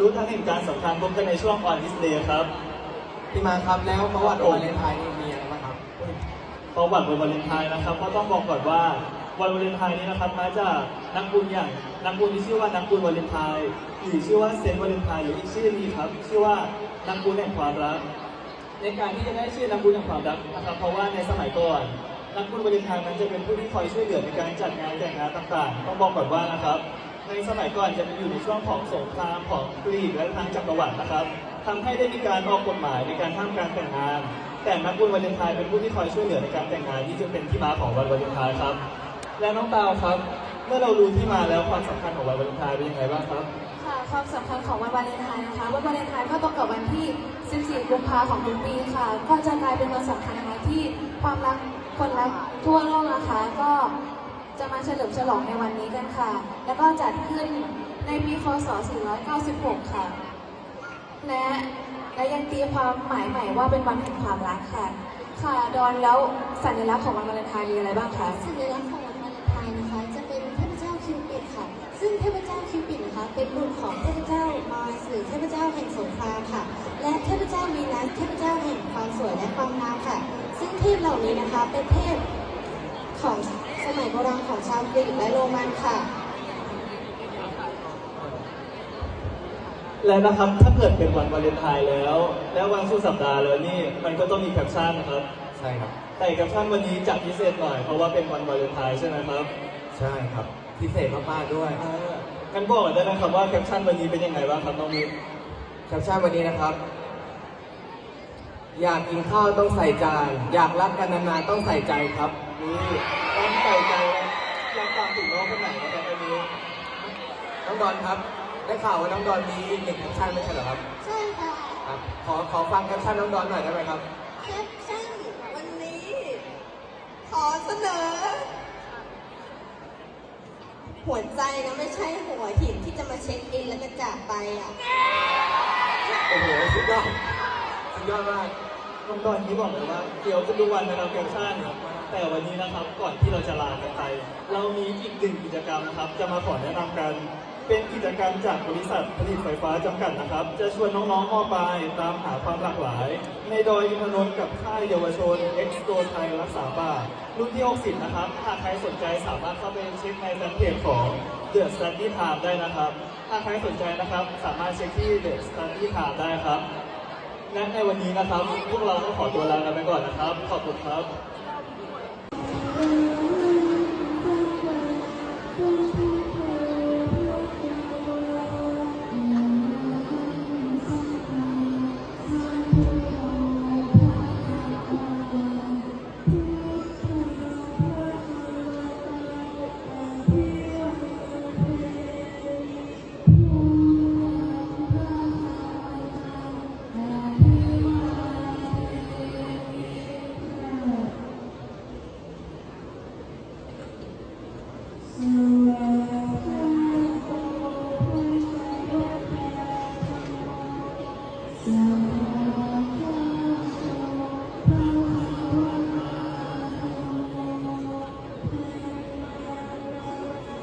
รู้ทั้งเหตุการณ์สำคัญพบกันในช่วง On This Day ครับ พี่มาครับแล้วประวัติครับผมวาเลนไทน์นี่มีอะไรบ้างครับประวัติวันวาเลนไทน์นะครับก็ต้องบอกก่อนว่าวันวาเลนไทน์นี้นะครับมาจากนักบุญอย่างนักบุญที่ชื่อว่านักบุญวาเลนไทน์หรือชื่อว่าเซนต์วาเลนไทน์หรืออีกชื่อนี้ครับชื่อว่านักบุญแห่งความรัก ในการที่จะได้ชื่อนักบุญแห่งความรักนะครับ เพราะว่าในสมัยก่อนนักบุญวาเลนไทน์นั้นจะเป็นผู้ที่คอยช่วยเหลือในการจัดงานแต่งงานต่างๆ ต้องบอกก่อนว่านะครับ ในสมัยก่อนจะอยู่ในช่วงของสงครามของกรีกและทางจักรวรรดินะครับทำให้ได้มีการออกกฎหมายในการห้ามการแต่งงาน แต่นักบุญวาเลนไทน์เป็นผู้ที่คอยช่วยเหลือในการแต่งงานที่จึงเป็นที่มาของวันวาเลนไทน์ครับ และน้องตาวครับ เมื่อเรารู้ที่มาแล้วความสำคัญของวันวาเลนไทน์เป็นยังไงบ้างครับค่ะความสำคัญของวันวาเลนไทน์นะคะวันวาเลนไทน์ก็ตรงกับวันที่ 14 กุมภาของทุกปีค่ะ ก็จะกลายเป็นวันสำคัญนะคะที่ความรักคนรักทั่วโลกนะคะก็ จะมาเฉลิมฉลองในวันนี้กันค่ะ แล้วก็จัดขึ้นในปีคศ 496 ค่ะ และและยังตีความหมายใหม่ว่าเป็นวันแห่งความรักค่ะ ค่ะ ดอนแล้วสัญลักษณ์ของวันวาเลนไทน์มีอะไรบ้างคะ สัญลักษณ์ของวันวาเลนไทน์นะคะ จะเป็นเทพเจ้าคิวปิดค่ะ ซึ่งเทพเจ้าคิวปิดนะคะ เป็นบุตรของเทพเจ้ามาร์สหรือเทพเจ้าแห่งสงครามค่ะ และเทพเจ้าวีนัสเทพเจ้าแห่งความสวยและความงามค่ะ ซึ่งเทพเหล่านี้นะคะ เป็นเทพของ สมัยโบราณของชาวกรีกและโรมันค่ะ และนะครับถ้าเกิดเป็นวันวาเลนไทน์แล้ว แล้ววันสุดสัปดาห์แล้วนี่มันก็ต้องมีแคปชั่นนะครับ ใช่ครับ แต่แคปชั่นวันนี้จัดพิเศษหน่อยเพราะว่าเป็นวันวาเลนไทน์ใช่ไหมครับใช่ครับ พิเศษมากๆด้วยอ่ากันบอกกันได้นะครับว่าแคปชั่นวันนี้เป็นยังไงบ้างครับน้องมิ้นแคปชั่นวันนี้นะครับ อยากกินข้าวต้องใส่จาน อยากรักกันนานๆต้องใส่ใจครับ นี่ต้องใส่ใจนะยังตามถึงน้องคนไหนนะครับวันนี้น้องดอนครับ ได้ข่าวว่าน้องดอนมีอีกหนึ่งแคปชั่นไม่ใช่เหรอครับใช่ค่ะครับ ขอขอฟังแคปชั่นน้องดอนหน่อยได้ไหมครับแคปชั่นวันนี้ ขอเสนอ หัวใจนะไม่ใช่หัวหินที่จะมาเช็คอินแล้วก็จากไปอะโอ้โหสุดยอดสุดยอดมากน้องดอนนี้บอกเลยว่าเดี๋ยวจะดูวันนะครับแคปชั่นครับ แต่วันนี้นะครับก่อนที่เราจะลากันไป เรามีอีกหนึ่งกิจกรรมนะครับ จะมาขอแนะนำกัน เป็นกิจกรรมจากบริษัทผลิตไฟฟ้าจำกัดนะครับ จะชวนน้องๆมอปลายตามหาความหลากหลาย ในดอยอินทนนท์กับค่ายเยาวชน X โ o ไทยรักษาป่ารุ่นที่ 60 นะครับ หากใครสนใจสามารถเข้าไปเช็คในแฟนเพจของ The Study Time ได้นะครับถ้าใครสนใจนะครับ สามารถเช็คที่ The Study Time ได้ครับ และในวันนี้นะครับ พวกเราก็ขอตัวลากันไปก่อนนะครับ ขอบคุณครับ